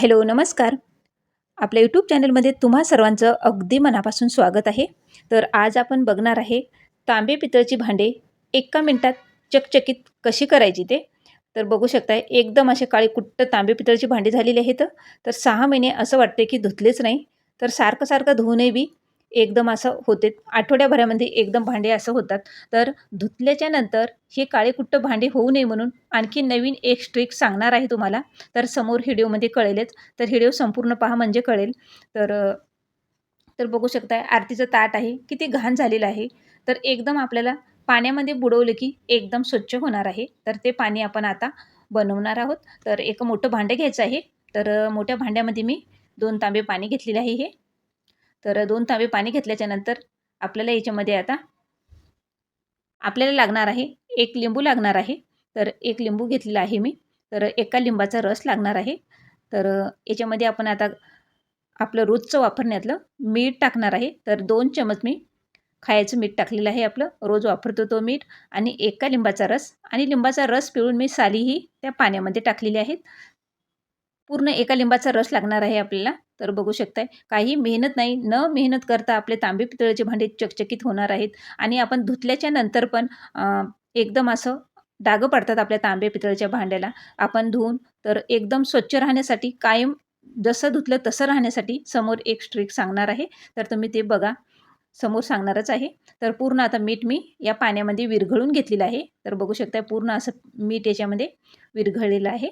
Hello नमस्कार. आपल्या YouTube चॅनलमध्ये तुम्हा सर्वांचं अगदी मनापासून स्वागत आहे. तर आज आपण बघणार आहे तांबे पितळची भांडे एका मिनटात चकचकीत कशी करायची ते? तर बघू शकताय एकदम असे काळी कुट्ट तांबे पितळची भांडी झालेली आहेत. तर सहा महिने असं वाटते की धुतलेच नाही. तर सारखं सारखं धुवूनही बी एकदम असं होते. आठवड्याभरामध्ये एकदम भांडे असं होतात. तर धुतल्याच्या नंतर हे काळेकुट्ट भांडे होऊ नये म्हणून आणखी नवीन एक स्ट्रिक सांगणार आहे तुम्हाला. तर समोर व्हिडिओमध्ये कळेलच. तर व्हिडिओ संपूर्ण पहा म्हणजे कळेल. तर तर बघू शकता आरतीचं ताट आहे. किती घाण झालेलं आहे. तर एकदम आपल्याला पाण्यामध्ये बुडवलं की एकदम स्वच्छ होणार आहे. तर ते पाणी आपण आता बनवणार आहोत. तर एक मोठं भांडं घ्यायचं आहे. तर मोठ्या भांड्यामध्ये मी दोन तांबे पाणी घेतलेले आहे हे. तर दोन तांबे पाणी घेतल्याच्या नंतर आपल्याला याच्यामध्ये आता आपल्याला लागणार आहे एक लिंबू लागणार आहे. तर एक लिंबू घेतलेला आहे मी. तर एका लिंबाचा रस लागणार आहे. तर याच्यामध्ये आपण आता आपलं रोजचं वापरण्यातलं मीठ टाकणार आहे. तर दोन चमच मी खायचं मीठ टाकलेलं आहे आपलं. रोज वापरतो तो मीठ आणि एका लिंबाचा रस. आणि लिंबाचा रस पिळून मी सालीही त्या पाण्यामध्ये टाकलेली आहेत. पूर्ण एका लिंबाचा रस लागणार आहे आपल्याला. तर बघू शकताय काही मेहनत नाही. न मेहनत करता आपले तांबे पितळेचे भांडे चकचकीत होणार आहेत. आणि आपण धुतल्याच्या नंतर पण एकदम असं डागं पडतात आपल्या तांबे पितळेच्या भांड्याला. आपण धुवून तर एकदम स्वच्छ राहण्यासाठी कायम जसं धुतलं तसं राहण्यासाठी समोर एक स्ट्रिक सांगणार आहे. तर तुम्ही ते बघा. समोर सांगणारच आहे. तर पूर्ण आता मीठ मी या पाण्यामध्ये विरघळून घेतलेलं आहे. तर बघू शकता पूर्ण असं मीठ याच्यामध्ये विरघळलेलं आहे.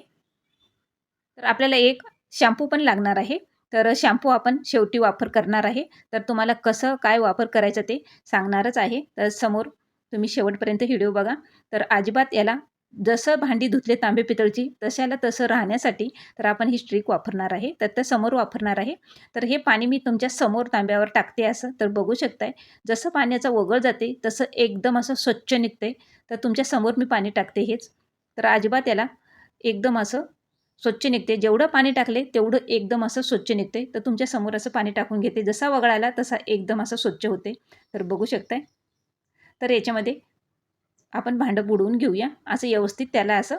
तर आपल्याला एक शॅम्पू पण लागणार आहे. तर शॅम्पू आपण शेवटी वापर करणार आहे. तर तुम्हाला कसं काय वापर करायचं ते सांगणारच आहे. तर समोर तुम्ही शेवटपर्यंत व्हिडिओ बघा. तर अजिबात याला जसं भांडी धुतले तांबे पितळची तशाला तसं राहण्यासाठी तर आपण ही स्ट्रिक वापरणार आहे. तर त्या समोर वापरणार आहे. तर हे पाणी मी तुमच्यासमोर तांब्यावर टाकते असं तर बघू शकताय. जसं पाण्याचं वगळ जाते तसं एकदम असं स्वच्छ निघते तर तुमच्यासमोर मी पाणी टाकते हेच. तर अजिबात याला एकदम असं स्वच्छ निघते. जेवढं पाणी टाकले तेवढं एकदम असं स्वच्छ निघते. तर तुमच्यासमोर असं पाणी टाकून घेते. जसा वगळायला तसा एकदम असं स्वच्छ होते. तर बघू शकताय. तर याच्यामध्ये आपण भांडं बुडवून घेऊया. असं व्यवस्थित त्याला असं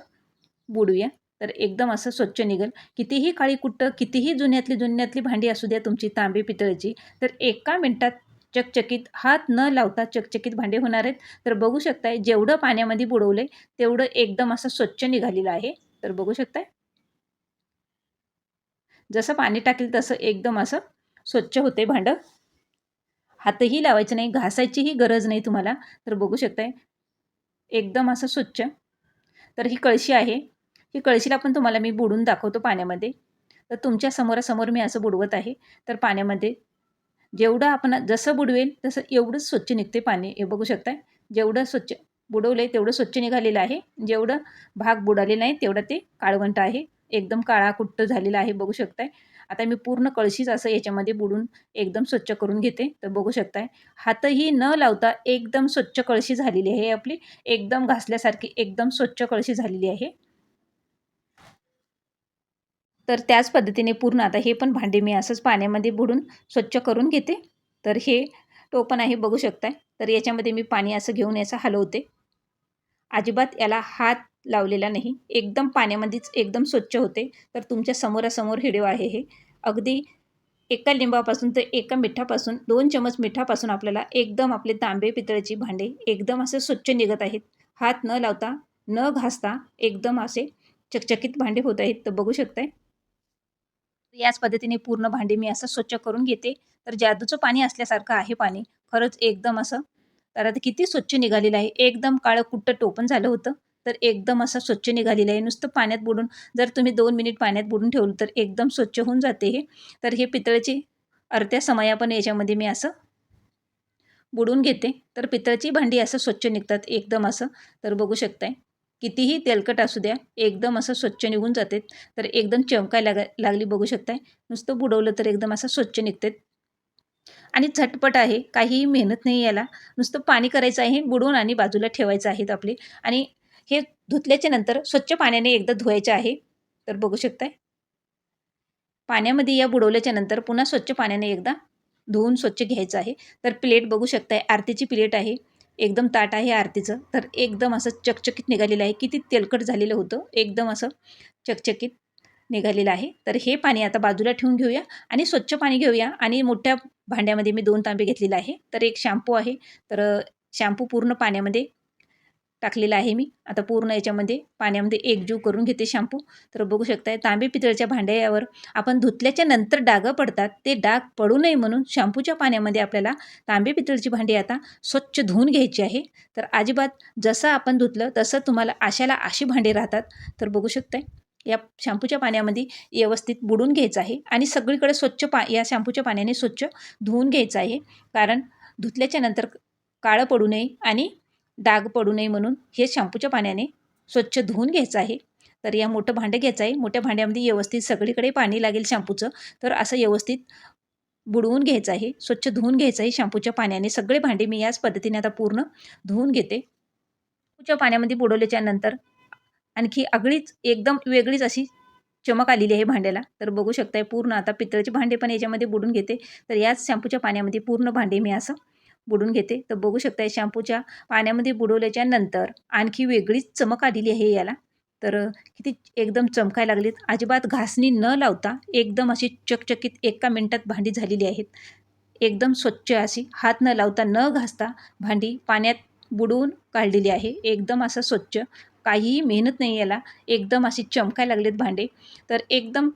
बुडूया. तर एकदम असं स्वच्छ निघेल. कितीही काळी कुट्ट कितीही जुन्यातली जुन्यातली भांडी असू द्या तुमची तांबे पितळेची तर एका मिनटात चकचकीत हात न लावता चकचकीत भांडे होणार आहेत. तर बघू शकताय जेवढं पाण्यामध्ये बुडवलं तेवढं एकदम असं स्वच्छ निघालेलं आहे. तर बघू शकताय. जसं पाणी टाकेल तसं एकदम असं स्वच्छ होते भांडं. हातही लावायचं नाही घासायचीही गरज नाही तुम्हाला. तर बघू शकताय एकदम असं स्वच्छ. तर ही कळशी आहे. ही कळशीला पण तुम्हाला मी बुडून दाखवतो पाण्यामध्ये. तर तुमच्या समोरासमोर मी असं बुडवत आहे. तर पाण्यामध्ये जेवढं आपण जसं बुडवेल तसं एवढंच स्वच्छ निघते पाणी. हे बघू शकताय जेवढं स्वच्छ बुडवलं आहे तेवढं स्वच्छ निघालेलं आहे. जेवढं भाग बुडालेला नाही तेवढं ते काळवंट आहे. एकदम काळा कुट्ट झालेला आहे बघू शकताय. आता मी पूर्ण कळशीच असं याच्यामध्ये बुडून एकदम स्वच्छ करून घेते तर बघू शकताय. हातही न लावता एकदम स्वच्छ कळशी झालेली आहे आपली. एकदम घासल्यासारखी एकदम स्वच्छ कळशी झालेली आहे. तर त्याच पद्धतीने पूर्ण आता हे पण भांडे मी असंच पाण्यामध्ये बुडून स्वच्छ करून घेते. तर हे टोपण आहे बघू शकताय. तर याच्यामध्ये मी पाणी असं घेऊन याचं हलवते. अजिबात याला हात लावलेला नाही. एकदम पाण्यामध्येच एकदम स्वच्छ होते. तर तुमच्या समोरासमोर हिडिओ आहे हे. अगदी एका लिंबापासून तर एका मिठापासून दोन चमच मिठापासून आपल्याला एकदम आपले तांबे पितळेची भांडे एकदम असे स्वच्छ निघत आहेत. हात न लावता न घासता एकदम असे चकचकीत भांडे होत आहेत. तर बघू शकताय. याच पद्धतीने पूर्ण भांडे मी असं स्वच्छ करून घेते. तर जादूचं पाणी असल्यासारखं आहे पाणी. खरंच एकदम असं तर आता किती स्वच्छ निघालेलं आहे. एकदम काळं कुट्ट टोपण झालं होतं. तर एकदम असं स्वच्छ निघालेलं आहे. नुसतं पाण्यात बुडून जर तुम्ही दोन मिनिट पाण्यात बुडून ठेवलं तर एकदम स्वच्छ होऊन जाते हे. तर हे पितळेची अर्ध्या समया पण याच्यामध्ये मी असं बुडून घेते. तर पितळची भांडी असं स्वच्छ निघतात एकदम असं. तर बघू शकताय. कितीही तेलकट असू द्या एकदम असं स्वच्छ निघून जाते. तर एकदम चमकाय लाग लागली बघू शकताय. नुसतं बुडवलं तर एकदम असं स्वच्छ निघते. आणि झटपट आहे. काहीही मेहनत नाही याला. नुसतं पाणी करायचं आहे बुडवून आणि बाजूला ठेवायचं आहेत आपले. आणि हे धुतल्याच्या नंतर स्वच्छ पाण्याने एकदा धुवायचे आहे. तर बघू शकताय. पाण्यामध्ये या बुडवल्याच्या नंतर पुन्हा स्वच्छ पाण्याने एकदा धुवून स्वच्छ घ्यायचं आहे. तर प्लेट बघू शकताय आरतीची प्लेट आहे. एकदम ताट आहे आरतीचं. तर एकदम असं चकचकीत निघालेलं आहे. किती तेलकट झालेलं होतं. एकदम असं चकचकीत निघालेलं आहे. तर हे पाणी आता बाजूला ठेवून घेऊया आणि स्वच्छ पाणी घेऊया. आणि मोठ्या भांड्यामध्ये मी दोन तांबे घेतलेले आहे. तर एक शॅम्पू आहे. तर शॅम्पू पूर्ण पाण्यामध्ये टाकलेला आहे मी. आता पूर्ण याच्यामध्ये पाण्यामध्ये एकजीव करून घेते शॅम्पू तर बघू शकताय तांबे पितळच्या भांड्यावर आपण धुतल्याच्या नंतर डागं पडतात. ते डाग पडू नये म्हणून शॅम्पूच्या पाण्यामध्ये आपल्याला तांबे पितळची भांडी आता स्वच्छ धुवून घ्यायची आहे. तर अजिबात जसं आपण धुतलं तसं तुम्हाला आशाला अशी भांडी राहतात. तर बघू शकताय या शॅम्पूच्या पाण्यामध्ये व्यवस्थित बुडून घ्यायचं आहे आणि सगळीकडे स्वच्छ पा या शॅम्पूच्या पाण्याने स्वच्छ धुवून घ्यायचं आहे. कारण धुतल्याच्या नंतर काळं पडू नये आणि डाग पडू नये म्हणून हे शॅम्पूच्या पाण्याने स्वच्छ धुवून घ्यायचं आहे. तर या मोठं भांडं घ्यायचं आहे. मोठ्या भांड्यामध्ये व्यवस्थित सगळीकडे पाणी लागेल शॅम्पूचं तर असं व्यवस्थित बुडवून घ्यायचं आहे. स्वच्छ धुवून घ्यायचं आहे शॅम्पूच्या पाण्याने. सगळे भांडे मी याच पद्धतीने आता पूर्ण धुवून घेते. शॅम्पूच्या पाण्यामध्ये बुडवल्याच्या नंतर आणखी आगळीच एकदम वेगळीच अशी चमक आलेली आहे भांड्याला. तर बघू शकताय पूर्ण आता पितळचे भांडे पण याच्यामध्ये बुडून घेते. तर याच शॅम्पूच्या पाण्यामध्ये पूर्ण भांडे मी असं बुडून घेते. तर बघू शकताय शॅम्पूच्या पाण्यामध्ये बुडवल्याच्या नंतर आणखी वेगळीच चमक आलेली आहे याला. तर किती एकदम चमकायला लागलीत. अजिबात घासणी न लावता एकदम अशी चकचकीत एका मिनटात भांडी झालेली आहेत. एकदम स्वच्छ अशी हात न लावता न घासता भांडी पाण्यात बुडवून काढलेली आहे. एकदम असं स्वच्छ काहीही मेहनत नाही याला. एकदम अशी चमकायला लागलेत भांडे. तर एकदम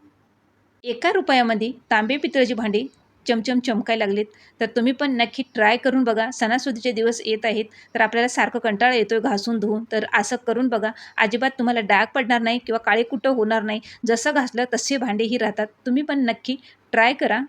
एका रुपयामध्ये तांबे पितळाची भांडी चमचम चमकायला लागलेत. तर तुम्ही पण नक्की ट्राय करून बघा. सणासुदीचे दिवस येत आहेत तर आपल्याला सारखं कंटाळा येतोय घासून धुवून. तर असं करून बघा. अजिबात तुम्हाला डाग पडणार नाही किंवा काळे कुठं होणार नाही. जसं घासलं तसे भांडेही राहतात. तुम्ही पण नक्की ट्राय करा.